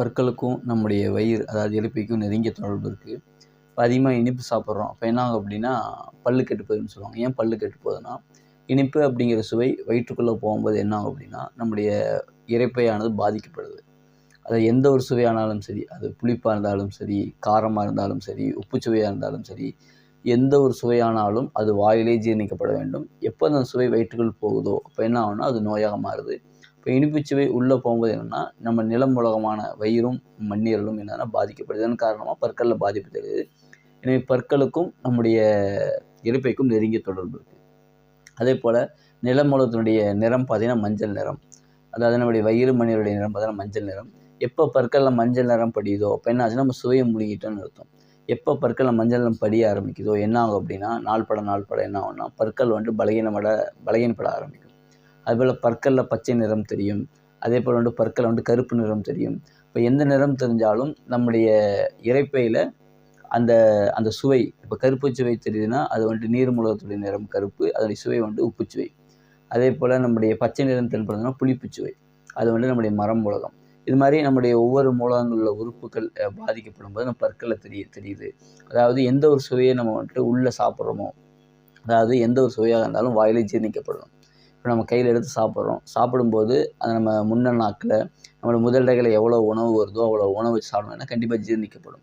பற்களுக்கும் நம்முடைய வயிறு அதாவது இரைப்பைக்கும் நெருங்கிய தொடர்பு இருக்குது இப்போ அதிகமாக இனிப்பு சாப்பிட்றோம். அப்போ என்ன ஆகும் அப்படின்னா பல்லு கெட்டு போகுதுன்னு சொல்லுவாங்க. ஏன் பல்லு கெட்டு போகுதுன்னா இனிப்பு அப்படிங்கிற சுவை வயிற்றுக்குள்ளே போகும்போது என்ன ஆகும் அப்படின்னா நம்முடைய இறைப்பையானது பாதிக்கப்படுது. அது எந்த ஒரு சுவையானாலும் சரி அது புளிப்பாக இருந்தாலும் சரி காரமாக இருந்தாலும் சரி உப்பு சுவையாக இருந்தாலும் சரி எந்த ஒரு சுவையானாலும் அது வாயிலே ஜீரணிக்கப்பட வேண்டும். எப்போ அந்த சுவை வயிற்றுக்குள் போகுதோ அப்போ என்ன ஆகும்னா அது நோயாக மாறுது. இப்போ இனிப்பு சுவை உள்ளே போகும்போது என்னென்னா நம்ம நிலம் உலகமான வயிறும் மண்ணீரலும் என்னென்னா பாதிக்கப்படுது. இதன் காரணமாக பற்களில் பாதிப்பு தெரியுது. எனவே பற்களுக்கும் நம்முடைய இரைப்பைக்கும் நெருங்கிய தொடர்பு இருக்குது அதே போல் நிலமூலத்தினுடைய நிறம் பார்த்திங்கன்னா மஞ்சள் நிறம். அதாவது நம்முடைய வயிறு மண்ணீருடைய நிறம் பார்த்தீங்கன்னா மஞ்சள் நிறம். எப்போ பற்களில் மஞ்சள் நிறம் படியுதோ அப்போ என்ன ஆச்சுன்னா நம்ம சுவையை முழுகிட்டோன்னு அர்த்தம். எப்போ பற்களில் மஞ்சள் நிறம் படிய ஆரம்பிக்குதோ என்ன ஆகும் அப்படின்னா நாள்பட நாள்பட என்ன ஆகும்னா பற்கள் வந்து பலகீனப்பட பலகீனப்பட ஆரம்பிக்கும். அதுபோல் பற்களில் பச்சை நிறம் தெரியும். அதே போல் வந்து பற்கள் வந்து கருப்பு நிறம் தெரியும். இப்போ எந்த நிறம் தெரிஞ்சாலும் நம்முடைய இரைப்பையில் அந்த அந்த சுவை இப்போ கருப்பு சுவை தெரியுதுன்னா அது வந்துட்டு நீர்மூலகத்துடைய நிறம் கருப்பு அதனுடைய சுவை வந்துட்டு உப்புச்சுவை அதே போல் நம்முடைய பச்சை நிறம் தென்படுதுன்னா புளிப்புச்சுவை அது வந்து நம்முடைய மரம் மூலகம். இது மாதிரி நம்முடைய ஒவ்வொரு மூலகங்களில் உறுப்புகள் பாதிக்கப்படும் போது நம்ம பற்களில் தெரிய தெரியுது. அதாவது எந்த ஒரு சுவையை நம்ம வந்துட்டு உள்ளே சாப்பிட்றோமோ அதாவது எந்த ஒரு சுவையாக இருந்தாலும் வாயிலே ஜீர்ணிக்கப்படணும். இப்போ நம்ம கையில் எடுத்து சாப்பிட்றோம். சாப்பிடும்போது அது நம்ம முன்ன நாக்கில் நம்மளோட முதல்டையில் எவ்வளோ உணவு வருதோ அவ்வளோ உணவு சாப்பிடணும்னா கண்டிப்பாக ஜீர்ணிக்கப்படும்.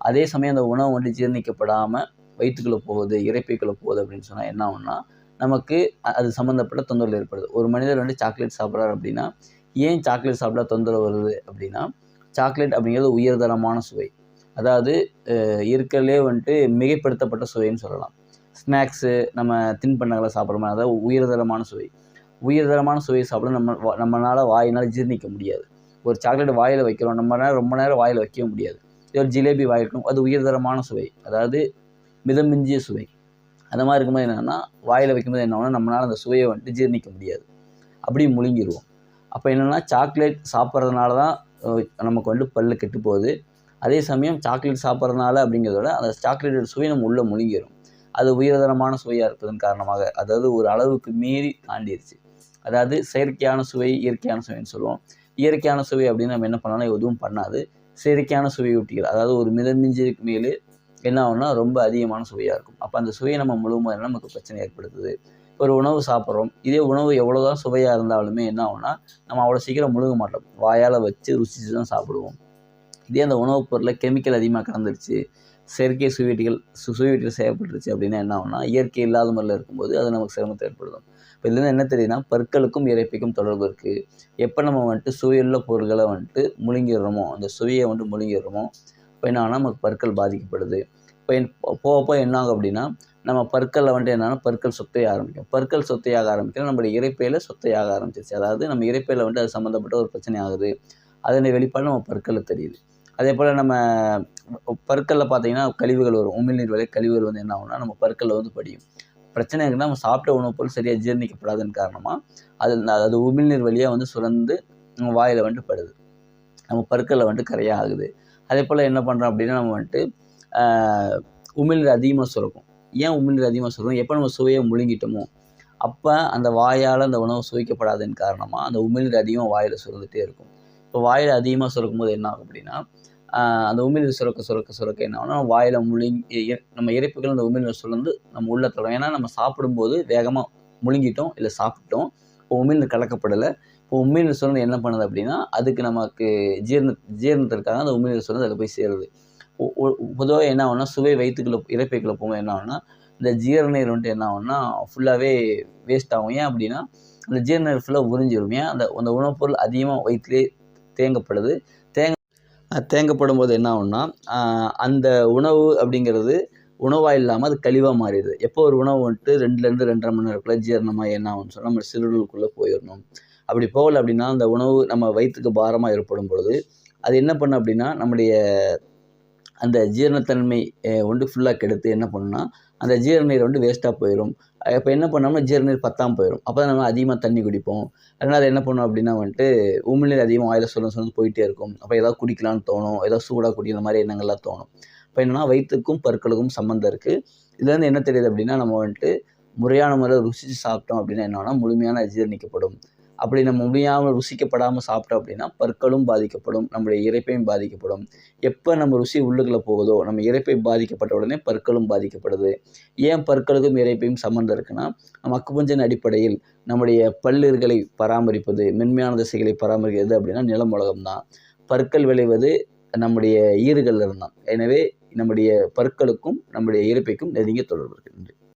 அதே சமயம் அந்த உணவு வந்து ஜீர்ணிக்கப்படாமல் வயிற்றுக்குள்ளே போகுது இறைப்பைக்குள்ளே போகுது அப்படின்னு சொன்னால் என்ன ஆகும்னா நமக்கு அது சம்மந்தப்பட்ட தொந்தரவு ஏற்படுது. ஒரு மனிதர் வந்து சாக்லேட் சாப்பிட்றாரு அப்படின்னா ஏன் சாக்லேட் சாப்பிட்டா தொந்தரவு வருது அப்படின்னா சாக்லேட் அப்படிங்கிறது உயர்தரமான சுவை. அதாவது இருக்கிறதுலே வந்துட்டு மிகைப்படுத்தப்பட்ட சுவைன்னு சொல்லலாம். ஸ்நாக்ஸு நம்ம தின்பண்டங்களை சாப்பிட்ற மாதிரி அதாவது உயர்தரமான சுவை. உயர்தரமான சுவையை சாப்பிட நம்ம நம்மளால் வாயினால் ஜீர்ணிக்க முடியாது. ஒரு சாக்லேட் வாயில் வைக்கிறோம் நம்ம நேரம் ரொம்ப நேரம் வாயில் வைக்கவே முடியாது. ஒரு ஜிலேபி வாயிலும் அது உயர்தரமான சுவை. அதாவது மிதமிஞ்சிய சுவை. அந்த மாதிரி இருக்கும்போது என்னென்னா வாயில் வைக்கும்போது என்ன நம்மளால் அந்த சுவையை வந்துட்டு ஜீர்ணிக்க முடியாது. அப்படி முழுங்கிடுவோம் அப்போ என்னென்னா சாக்லேட் சாப்பிட்றதுனால தான் நமக்கு வந்து பல்லு கெட்டு போகுது அதே சமயம் சாக்லேட் சாப்பிட்றதுனால அப்படிங்கிறத விட அந்த சாக்லேட்டோட சுவை நம்ம உள்ளே முழுங்கிடும் அது உயர்தரமான சுவையாக இருப்பதன் காரணமாக அதாவது ஒரு அளவுக்கு மீறி தாண்டிடுச்சு அதாவது செயற்கையான சுவை இயற்கையான சுவைன்னு சொல்லுவோம். இயற்கையான சுவை அப்படின்னு நம்ம என்ன பண்ணாலும் எதுவும் பண்ணாது. செயற்கையான சுவையூட்டிகள் அதாவது ஒரு மிதமிஞ்சிற்கு மேலே என்ன ஆகும்னா ரொம்ப அதிகமான சுவையாக இருக்கும். அப்போ அந்த சுவையை நம்ம முழுவதும் நமக்கு பிரச்சனை ஏற்படுத்துது? ஒரு உணவு சாப்பிட்றோம். இதே உணவு எவ்வளோதான் சுவையாக இருந்தாலுமே என்ன ஆகும்னா நம்ம அவ்வளோ சீக்கிரம் முழுக மாட்டோம். வாயால் வச்சு ருசிச்சு தான் சாப்பிடுவோம். இதே அந்த உணவுப் பொருளில் கெமிக்கல் அதிகமாக கலந்துருச்சு. செயற்கை சுவீட்டுகள் சு சுவீட்டிகள் செய்யப்பட்டுருச்சு அப்படின்னா என்ன ஆகும்னா இயற்கை இல்லாத முறையில் இருக்கும்போது அது நமக்கு சிரமத்தை ஏற்படுத்தும். இப்போ இதுலேருந்து என்ன தெரியுதுன்னா பற்களுக்கும் இறைப்பைக்கும் தொடர்பு இருக்குது எப்போ நம்ம வந்துட்டு சுவையுள்ள பொருட்களை வந்துட்டு முழுங்கிடுறோமோ அந்த சுவையை வந்துட்டு முழுங்கிடுறோமோ இப்போ என்ன ஆனால் நமக்கு பற்கள் பாதிக்கப்படுது. இப்போ போக போக என்ன ஆகும் அப்படின்னா நம்ம பற்களில் வந்துட்டு என்னன்னா பற்கள் சொத்தையாக ஆரம்பிக்கும். பற்கள் சொத்தையாக ஆரம்பிக்கும் நம்மளுடைய இறைப்பையில் சொத்தையாக ஆரம்பிச்சிருச்சு. அதாவது நம்ம இறைப்பையில் வந்துட்டு அது சம்மந்தப்பட்ட ஒரு பிரச்சனை ஆகுது. அதனுடைய வெளிப்பாடு? நம்ம பற்களில் தெரியுது. அதே போல் நம்ம பற்களில் பார்த்தீங்கன்னா கழிவுகள் வரும். உமிழ்நீர் வழி கழிவுகள் வந்து என்ன ஆகும்னா நம்ம பற்களில் வந்து படியும். பிரச்சனை இருக்குன்னா நம்ம சாப்பிட்ட உணவுப் பொருள் சரியாக ஜீர்ணிக்கப்படாதன் காரணமாக அது அது உமிழ்நீர் வழியாக வந்து சுரந்து நம்ம வாயில் வந்துட்டு படுது. நம்ம பற்களில் வந்துட்டு கரையாக ஆகுது அதே போல் என்ன பண்ணுறோம் அப்படின்னா நம்ம வந்துட்டு உமிழ்நீர் அதிகமாக சுரக்கும். ஏன் உமிழ்நீர் அதிகமாக சுரக்கும்? எப்போ நம்ம சுவையை முழுங்கிட்டோமோ அப்போ அந்த வாயால் அந்த உணவு சுவைக்கப்படாதன் காரணமாக அந்த உமிழ்நீர் அதிகமாக வாயில் சுரந்துகிட்டே இருக்கும். இப்போ வாயில் அதிகமாக சுரக்கும் போது என்ன ஆகும் அப்படின்னா அந்த உமிழ்நீர் சுரக்க சுரக்க சுரக்க என்ன ஆகும்னா வாயில் முழுங்கி நம்ம இறைப்புகள் அந்த உமிழ்நீர் சுரந்து நம்ம உள்ள தொடரும். ஏன்னா நம்ம சாப்பிடும்போது வேகமாக முழுங்கிட்டோம் இல்லை சாப்பிட்டோம். இப்போ உமிழ்நீர் கலக்கப்படலை. இப்போ உமிழ்நீர் சுரந்து என்ன பண்ணுது அப்படின்னா அதுக்கு நமக்கு ஜீரண ஜீரணத்திற்காக அந்த உமிழ்நீர் சுரந்து அதில் போய் சேருது. பொதுவாக என்ன ஆகும்னா சுவை வயிற்றுக்குள்ளே இறைப்பைக்குள்ளே போகும்போது என்ன ஆகும்னா இந்த ஜீரணீர் வந்துட்டு என்ன ஆகும்னா ஃபுல்லாகவே வேஸ்ட் ஆகும். ஏன் அப்படின்னா அந்த ஜீரணீர் ஃபுல்லாக உறிஞ்சிடும் ஏன்? அந்த அந்த உணவுப் பொருள் அதிகமாக வயிற்றுலேயே தேங்கப்படுது. தேங்கப்படும் போது என்ன ஆகும்னா அந்த உணவு அப்படிங்கிறது உணவாக இல்லாமல் அது கழிவாக மாறிடுது. எப்போ ஒரு உணவு வந்துட்டு ரெண்டுலேருந்து ரெண்டரை மணி நேரத்தில் ஜீரணமாக என்ன ஆகும்னு சொன்னால் நம்ம சிறுநூலுக்குள்ளே போயிடணும். அப்படி போகலை அப்படின்னா அந்த உணவு நம்ம வயிற்றுக்கு பாரமாக ஏற்படும் பொழுது அது என்ன பண்ணும் அப்படின்னா நம்முடைய அந்த ஜீரணத்தன்மை வந்து ஃபுல்லாக கெடுத்து என்ன பண்ணுன்னா அந்த ஜீரணநீர் வந்து வேஸ்ட்டாக போயிடும் இப்போ என்ன பண்ணோம்னா ஜீரணநீர் பத்தாமல் போயிடும் அப்போ தான் நம்ம அதிகமாக தண்ணி குடிப்போம். அதனால் என்ன பண்ணோம் அப்படின்னா வந்துட்டு உமிழ்நீர் அதிகமாக வாயில் சொல்ல சொல்லி போயிட்டே இருக்கும். அப்போ ஏதாவது குடிக்கலான்னு தோணும். ஏதாவது சூடாக குடிக்கிற மாதிரி எண்ணங்கள்லாம் தோணும். இப்போ என்னென்னா வயிற்றுக்கும் பற்களுக்கும் சம்மந்தம் இருக்குது இதுலேருந்து என்ன தெரியுது அப்படின்னா நம்ம வந்துட்டு முறையான முறையில் ருசித்து சாப்பிட்டோம் அப்படின்னா என்னன்னா முழுமையான ஜீரணிக்கப்படும். அப்படி நம்ம முடியாமல் ருசிக்கப்படாமல் சாப்பிட்டோம் அப்படின்னா பற்களும் பாதிக்கப்படும் நம்முடைய இறைப்பையும் பாதிக்கப்படும். எப்போ நம்ம ருசி உள்ளுக்குள்ளே போகுதோ நம்ம இறைப்பை பாதிக்கப்பட்ட உடனே பற்களும் பாதிக்கப்படுது. ஏன் பற்களுக்கும் இறைப்பையும் சம்மந்தம் இருக்குன்னா நம்ம அக்குபஞ்சன் அடிப்படையில் நம்முடைய பல்லிறுகளை பராமரிப்பது மென்மையான திசைகளை பராமரிக்கிறது அப்படின்னா நிலமுலகம் தான் பற்கள் விளைவது நம்முடைய ஈறுகளில் இருந்தான் எனவே நம்முடைய பற்களுக்கும் நம்முடைய இறைப்பைக்கும் நெருங்கிய தொடர்பு இருக்கு. நன்றி.